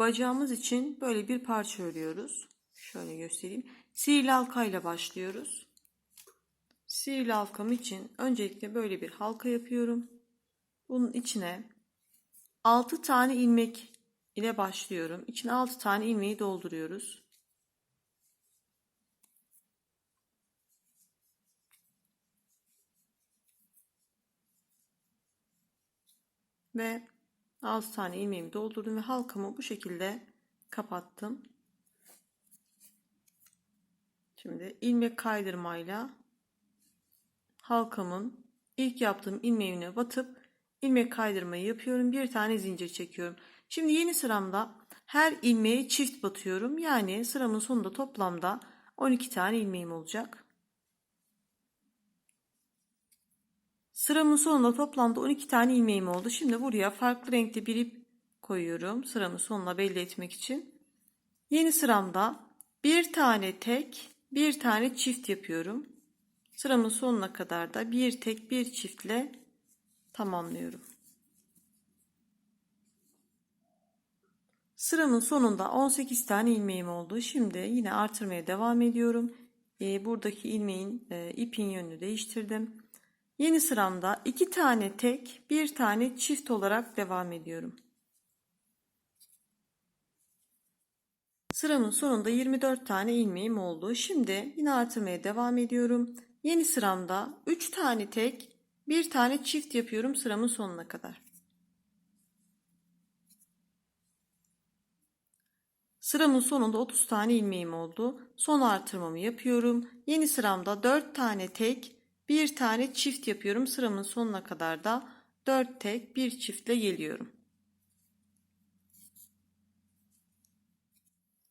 Bacağımız için böyle bir parça örüyoruz. Şöyle göstereyim. Sihirli halka ile başlıyoruz. Sihirli halkam için öncelikle böyle bir halka yapıyorum. Bunun içine 6 tane ilmek ile başlıyorum. İçine 6 tane ilmeği dolduruyoruz. Ve 6 tane ilmeğimi doldurdum ve halkamı bu şekilde kapattım. Şimdi ilmek kaydırmayla halkamın ilk yaptığım ilmeğine batıp ilmek kaydırmayı yapıyorum. Bir tane zincir çekiyorum. Şimdi yeni sıramda her ilmeğe çift batıyorum. Yani sıramın sonunda toplamda 12 tane ilmeğim olacak. Sıramın sonunda toplamda 12 tane ilmeğim oldu. Şimdi buraya farklı renkte bir ip koyuyorum. Sıramın sonuna belli etmek için. Yeni sıramda bir tane tek, bir tane çift yapıyorum. Sıramın sonuna kadar da bir tek bir çiftle tamamlıyorum. Sıramın sonunda 18 tane ilmeğim oldu. Şimdi yine artırmaya devam ediyorum. Ee, buradaki ilmeğin e, ipin yönünü değiştirdim. Yeni sıramda iki tane tek, bir tane çift olarak devam ediyorum. Sıramın sonunda 24 tane ilmeğim oldu. Şimdi yine artırmaya devam ediyorum. Yeni sıramda 3 tane tek, bir tane çift yapıyorum sıramın sonuna kadar. Sıramın sonunda 30 tane ilmeğim oldu. Son artırmamı yapıyorum. Yeni sıramda 4 tane tek, bir tane çift yapıyorum. Sıramın sonuna kadar da 4 tek, bir çiftle geliyorum.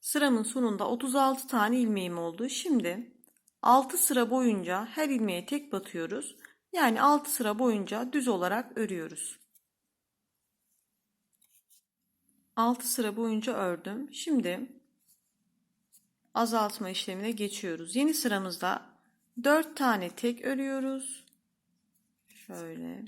Sıramın sonunda 36 tane ilmeğim oldu. Şimdi 6 sıra boyunca her ilmeğe tek batıyoruz. Yani 6 sıra boyunca düz olarak örüyoruz. 6 sıra boyunca ördüm. Şimdi azaltma işlemine geçiyoruz. Yeni sıramızda 4 tane tek örüyoruz. Şöyle.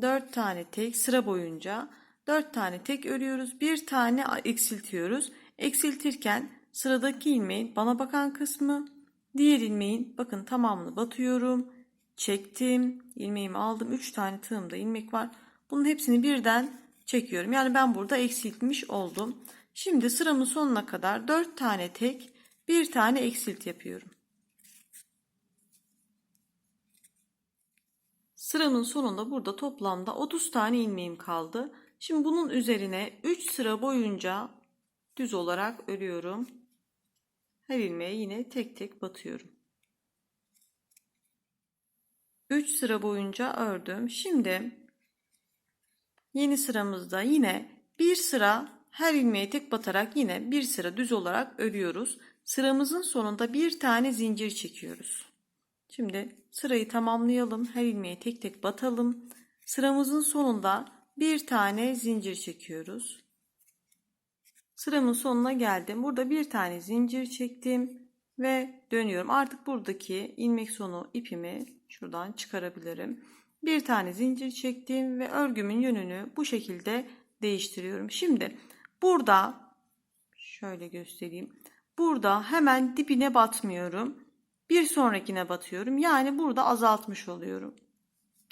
4 tane tek sıra boyunca 4 tane tek örüyoruz. Bir tane eksiltiyoruz. Eksiltirken sıradaki ilmeğin bana bakan kısmı diğer ilmeğin bakın tamamını batıyorum. Çektim. ilmeğimi aldım. 3 tane tığımda ilmek var. Bunun hepsini birden çekiyorum. Yani ben burada eksiltmiş oldum. Şimdi sıramın sonuna kadar 4 tane tek, bir tane eksilt yapıyorum. Sıramın sonunda burada toplamda 30 tane ilmeğim kaldı. Şimdi bunun üzerine 3 sıra boyunca düz olarak örüyorum. Her ilmeğe yine tek tek batıyorum. 3 sıra boyunca ördüm. Şimdi yeni sıramızda yine bir sıra her ilmeğe tek batarak yine bir sıra düz olarak örüyoruz. Sıramızın sonunda bir tane zincir çekiyoruz. Şimdi sırayı tamamlayalım. Her ilmeğe tek tek batalım. Sıramızın sonunda bir tane zincir çekiyoruz. Sıramın sonuna geldim. Burada bir tane zincir çektim ve dönüyorum. Artık buradaki ilmek sonu ipimi şuradan çıkarabilirim. Bir tane zincir çektim ve örgümün yönünü bu şekilde değiştiriyorum. Şimdi burada şöyle göstereyim. Burada hemen dibine batmıyorum. Bir sonrakine batıyorum. Yani burada azaltmış oluyorum.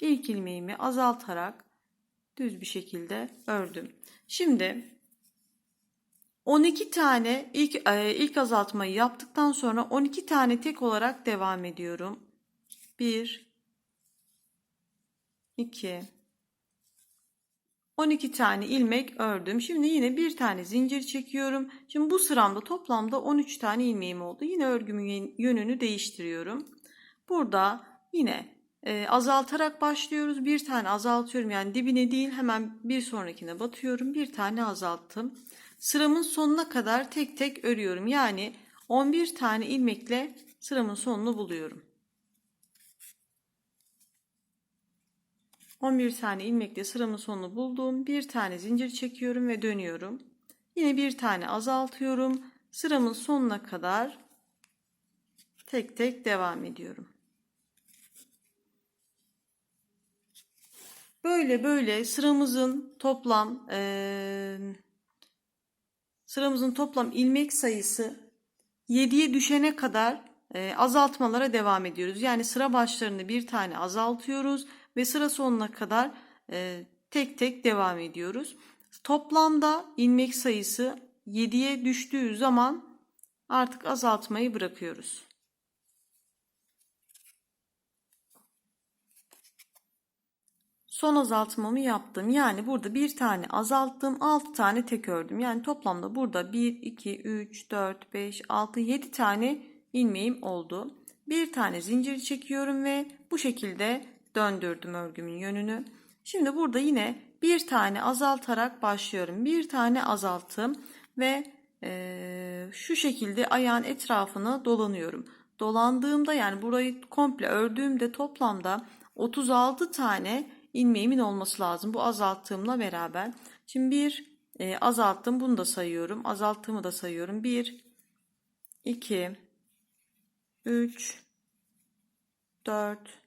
İlk ilmeğimi azaltarak düz bir şekilde ördüm. Şimdi 12 tane ilk e, ilk azaltmayı yaptıktan sonra 12 tane tek olarak devam ediyorum. 1 2 12 tane ilmek ördüm. Şimdi yine bir tane zincir çekiyorum. Şimdi bu sıramda toplamda 13 tane ilmeğim oldu. Yine örgümün yönünü değiştiriyorum. Burada yine e, azaltarak başlıyoruz. Bir tane azaltıyorum. Yani dibine değil hemen bir sonrakine batıyorum. Bir tane azalttım. Sıramın sonuna kadar tek tek örüyorum. Yani 11 tane ilmekle sıramın sonunu buluyorum. 11 tane ilmekle sıramın sonunu buldum. Bir tane zincir çekiyorum ve dönüyorum. Yine bir tane azaltıyorum. Sıramın sonuna kadar tek tek devam ediyorum. Böyle böyle sıramızın toplam ee, sıramızın toplam ilmek sayısı 7'ye düşene kadar e, azaltmalara devam ediyoruz. Yani sıra başlarını bir tane azaltıyoruz ve sıra sonuna kadar e, tek tek devam ediyoruz. Toplamda ilmek sayısı 7'ye düştüğü zaman artık azaltmayı bırakıyoruz. Son azaltmamı yaptım. Yani burada bir tane azalttım. 6 tane tek ördüm. Yani toplamda burada 1, 2, 3, 4, 5, 6, 7 tane ilmeğim oldu. Bir tane zincir çekiyorum ve bu şekilde döndürdüm örgümün yönünü. Şimdi burada yine bir tane azaltarak başlıyorum. Bir tane azalttım ve e, şu şekilde ayağın etrafını dolanıyorum. Dolandığımda yani burayı komple ördüğümde toplamda 36 tane ilmeğimin olması lazım. Bu azalttığımla beraber. Şimdi bir e, azalttım. Bunu da sayıyorum. Azalttığımı da sayıyorum. 1 2 3 4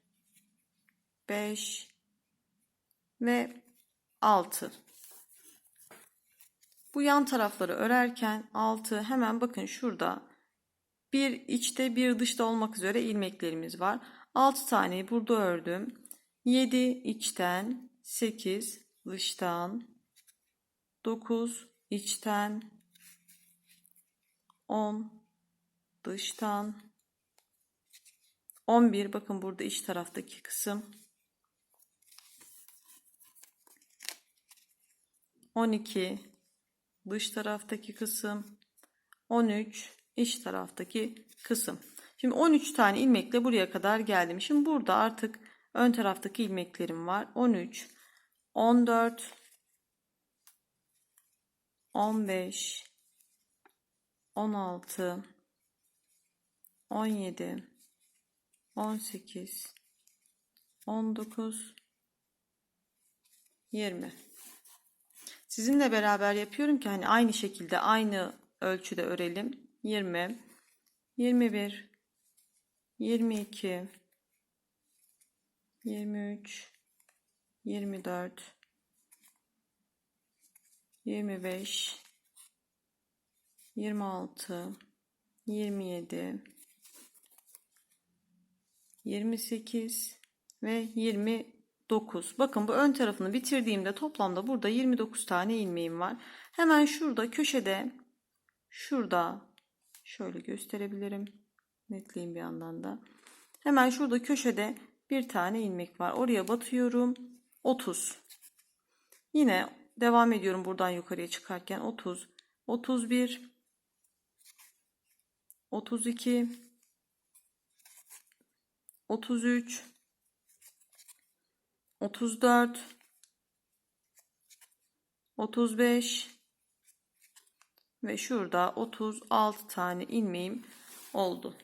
5 ve 6. Bu yan tarafları örerken 6 hemen bakın şurada bir içte bir dışta olmak üzere ilmeklerimiz var. 6 taneyi burada ördüm. 7 içten, 8 dıştan, 9 içten, 10 dıştan, 11 bakın burada iç taraftaki kısım. 12 dış taraftaki kısım. 13 iç taraftaki kısım. Şimdi 13 tane ilmekle buraya kadar geldim. Şimdi burada artık ön taraftaki ilmeklerim var. 13 14 15 16 17 18 19 20 Sizinle beraber yapıyorum ki hani aynı şekilde aynı ölçüde örelim. 20 21 22 23 24 25 26 27 28 ve 29. Bakın bu ön tarafını bitirdiğimde toplamda burada 29 tane ilmeğim var. Hemen şurada köşede şurada şöyle gösterebilirim. Netleyeyim bir yandan da. Hemen şurada köşede bir tane ilmek var. Oraya batıyorum. 30. Yine devam ediyorum buradan yukarıya çıkarken 30, 31, 32, 33, 34, 35 ve şurada 36 tane ilmeğim oldu.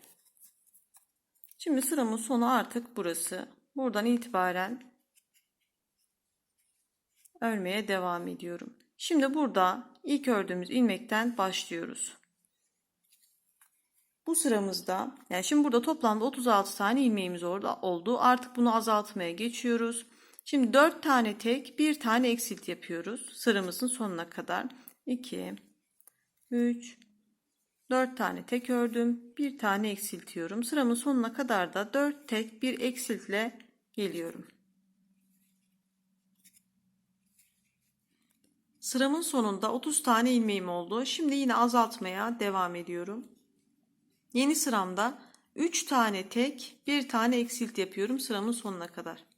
Şimdi sıramın sonu artık burası. Buradan itibaren örmeye devam ediyorum. Şimdi burada ilk ördüğümüz ilmekten başlıyoruz. Bu sıramızda yani şimdi burada toplamda 36 tane ilmeğimiz orada oldu. Artık bunu azaltmaya geçiyoruz. Şimdi 4 tane tek, 1 tane eksilt yapıyoruz. Sıramızın sonuna kadar. 2 3 4 tane tek ördüm. 1 tane eksiltiyorum. Sıramın sonuna kadar da 4 tek, 1 eksiltle geliyorum. Sıramın sonunda 30 tane ilmeğim oldu. Şimdi yine azaltmaya devam ediyorum. Yeni sıramda 3 tane tek, 1 tane eksilt yapıyorum sıramın sonuna kadar.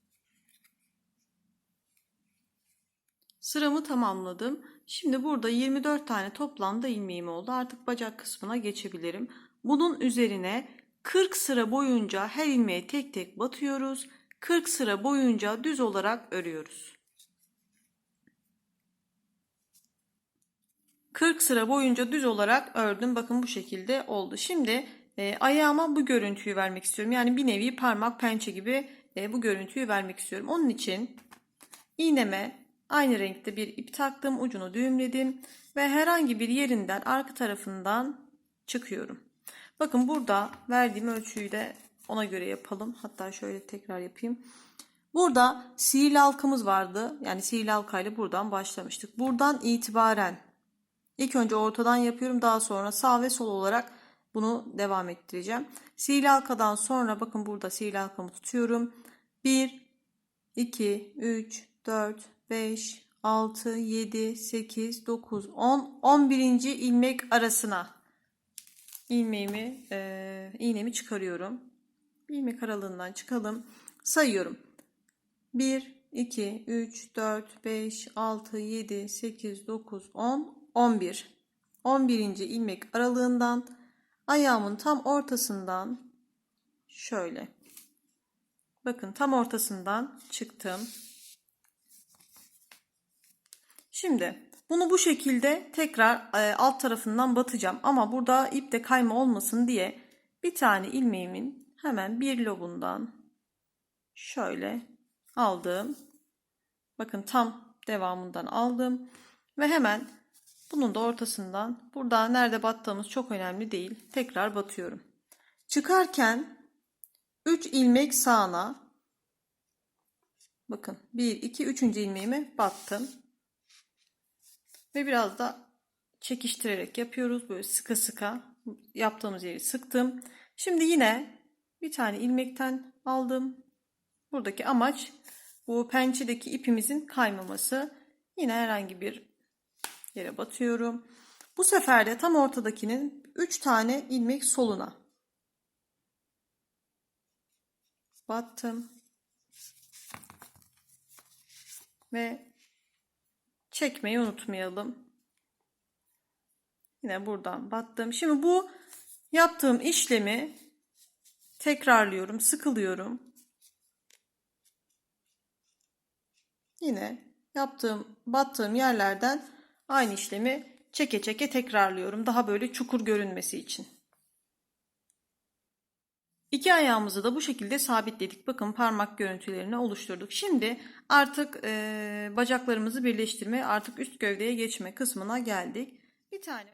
Sıramı tamamladım. Şimdi burada 24 tane toplamda ilmeğim oldu. Artık bacak kısmına geçebilirim. Bunun üzerine 40 sıra boyunca her ilmeğe tek tek batıyoruz. 40 sıra boyunca düz olarak örüyoruz. 40 sıra boyunca düz olarak ördüm. Bakın bu şekilde oldu. Şimdi e, ayağıma bu görüntüyü vermek istiyorum. Yani bir nevi parmak pençe gibi e, bu görüntüyü vermek istiyorum. Onun için iğneme aynı renkte bir ip taktım. Ucunu düğümledim. Ve herhangi bir yerinden arka tarafından çıkıyorum. Bakın burada verdiğim ölçüyü de ona göre yapalım. Hatta şöyle tekrar yapayım. Burada sihirli halkamız vardı. Yani sihirli halkayla buradan başlamıştık. Buradan itibaren İlk önce ortadan yapıyorum. Daha sonra sağ ve sol olarak bunu devam ettireceğim. Sihirli halkadan sonra bakın burada sihirli halkamı tutuyorum. 1, 2, 3, 4, 5, 6, 7, 8, 9, 10, 11. ilmek arasına ilmeğimi, e, iğnemi çıkarıyorum. Bir ilmek aralığından çıkalım. Sayıyorum. 1, 2, 3, 4, 5, 6, 7, 8, 9, 10, 11. 11. ilmek aralığından ayağımın tam ortasından şöyle. Bakın tam ortasından çıktım. Şimdi bunu bu şekilde tekrar e, alt tarafından batacağım. Ama burada ipte kayma olmasın diye bir tane ilmeğimin hemen bir lobundan şöyle aldım. Bakın tam devamından aldım. Ve hemen bunun da ortasından burada nerede battığımız çok önemli değil. Tekrar batıyorum. Çıkarken 3 ilmek sağına bakın 1 2 3. ilmeğimi battım. Ve biraz da çekiştirerek yapıyoruz. Böyle sıkı sıka yaptığımız yeri sıktım. Şimdi yine bir tane ilmekten aldım. Buradaki amaç bu pençedeki ipimizin kaymaması. Yine herhangi bir yere batıyorum. Bu sefer de tam ortadakinin 3 tane ilmek soluna battım. Ve çekmeyi unutmayalım. Yine buradan battım. Şimdi bu yaptığım işlemi tekrarlıyorum, sıkılıyorum. Yine yaptığım, battığım yerlerden aynı işlemi çeke çeke tekrarlıyorum. Daha böyle çukur görünmesi için. İki ayağımızı da bu şekilde sabitledik. Bakın parmak görüntülerini oluşturduk. Şimdi artık e, bacaklarımızı birleştirme, artık üst gövdeye geçme kısmına geldik. Bir tane